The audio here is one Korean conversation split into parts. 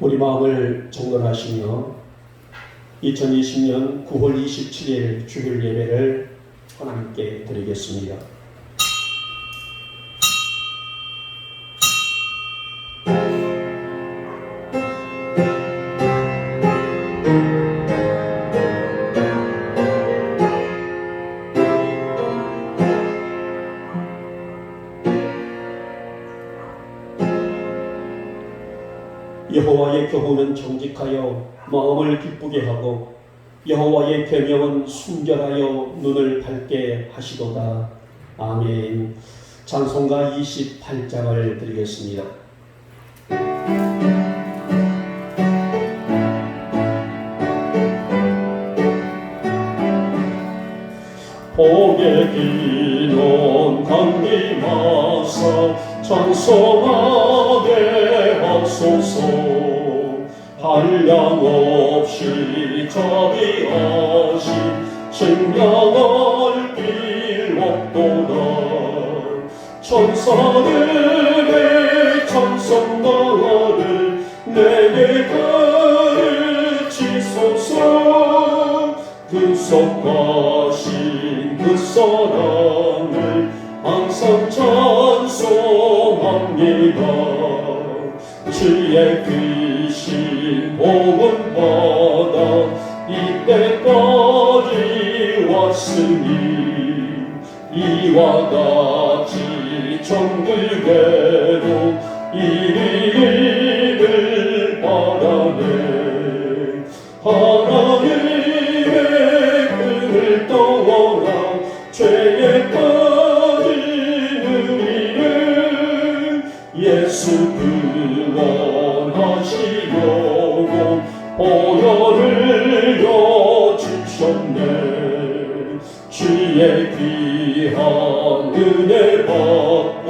우리 마음을 정돈하시며 2020년 9월 27일 주일 예배를 하나님께 드리겠습니다. 여호와의 교훈은 정직하여 마음을 기쁘게 하고 여호와의 계명은 순결하여 눈을 밝게 하시도다. 아멘. 찬송가 28장을 드리겠습니다. 복의 기념 강림하사 찬송하게 하소서 한량 없이 자비하신 증량할 길 없도다 천사들의 찬송가를 내게 가르치소서. 그 속하신 그 사랑을 항상 찬송합니다. 주의 귀신 복은 받아 이때까지 왔으니 이와 같이 정글게로 이리 주의 귀한 은혜 받고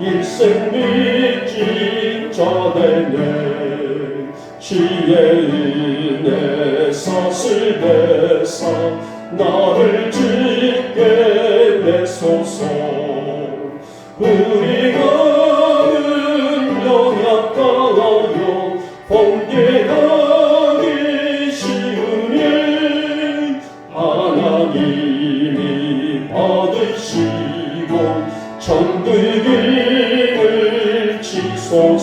일생 믿진 자되네 주의 은혜 사슬 배사 나를 짓게 내소서. 우리가 아멘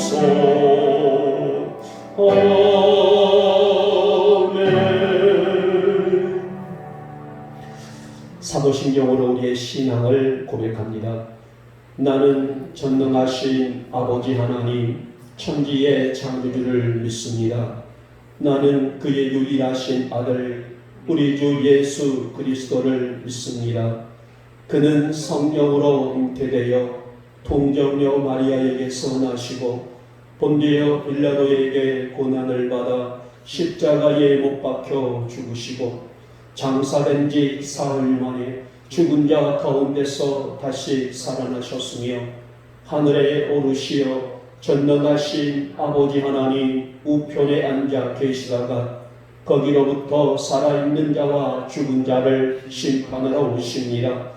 사도신경으로 우리의 신앙을 고백합니다. 나는 전능하신 아버지 하나님 천지의 창조주를 믿습니다. 나는 그의 유일하신 아들 우리 주 예수 그리스도를 믿습니다. 그는 성령으로 잉태되어 통정녀 마리아에게서 나시고 본디어 빌라도에게 고난을 받아 십자가에 못 박혀 죽으시고 장사된 지 사흘 만에 죽은 자 가운데서 다시 살아나셨으며 하늘에 오르시어 전능하신 아버지 하나님 우편에 앉아 계시다가 거기로부터 살아있는 자와 죽은 자를 심판하러 오십니다.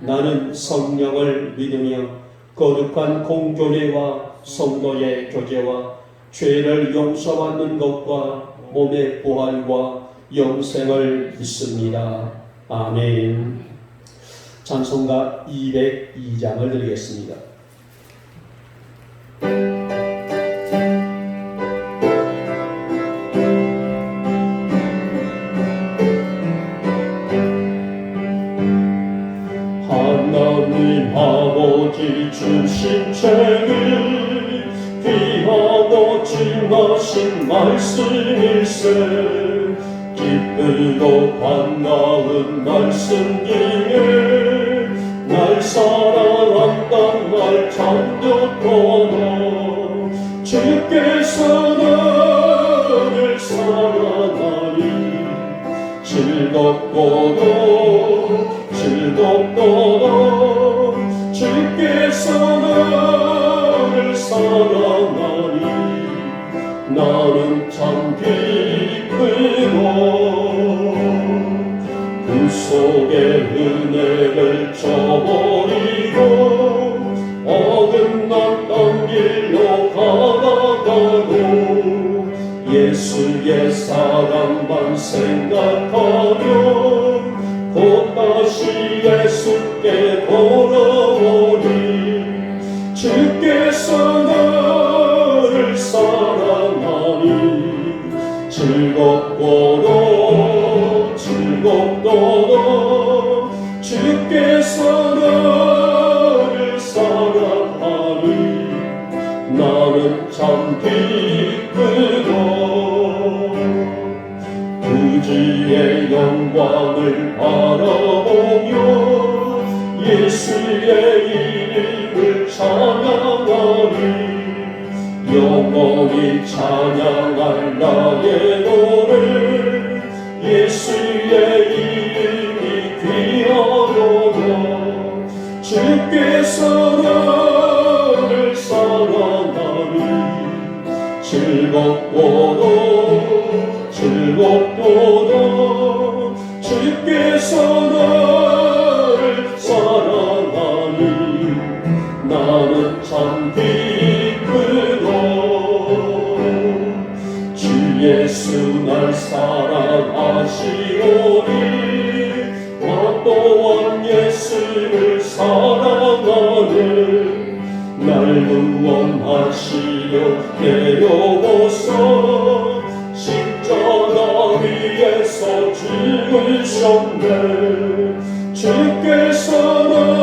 나는 성령을 믿으며 거룩한 공교례와 성도의 교제와 죄를 용서받는 것과 몸의 부활과 영생을 믿습니다. 아멘. 찬송가 202장을 드리겠습니다. 책을 귀하고 진하신 말씀일세. 기쁘고 반가운 말씀 중에 날 사랑한단 말 참듣거나 주께서 나를 사랑하니 즐겁고도 즐겁도 속에 은혜를 쳐버리고 어긋났던 길로 가다가도 예수의 사랑만 생각하며 참 기쁘고 그지의 영광을 바라보며 예수의 이름을 찬양하니 영원히 찬양할 나의 노래 예수의 이름이 귀하도다 주께서 즐겁도록 즐겁도록 주께서 나를 사랑하니 나는 참 기쁘고 주 예수 날 사랑하시오니 나 또한 예수를 사랑하네 날 구원하시려 내려오서 십자가 위에서 죽으셨네. 주께서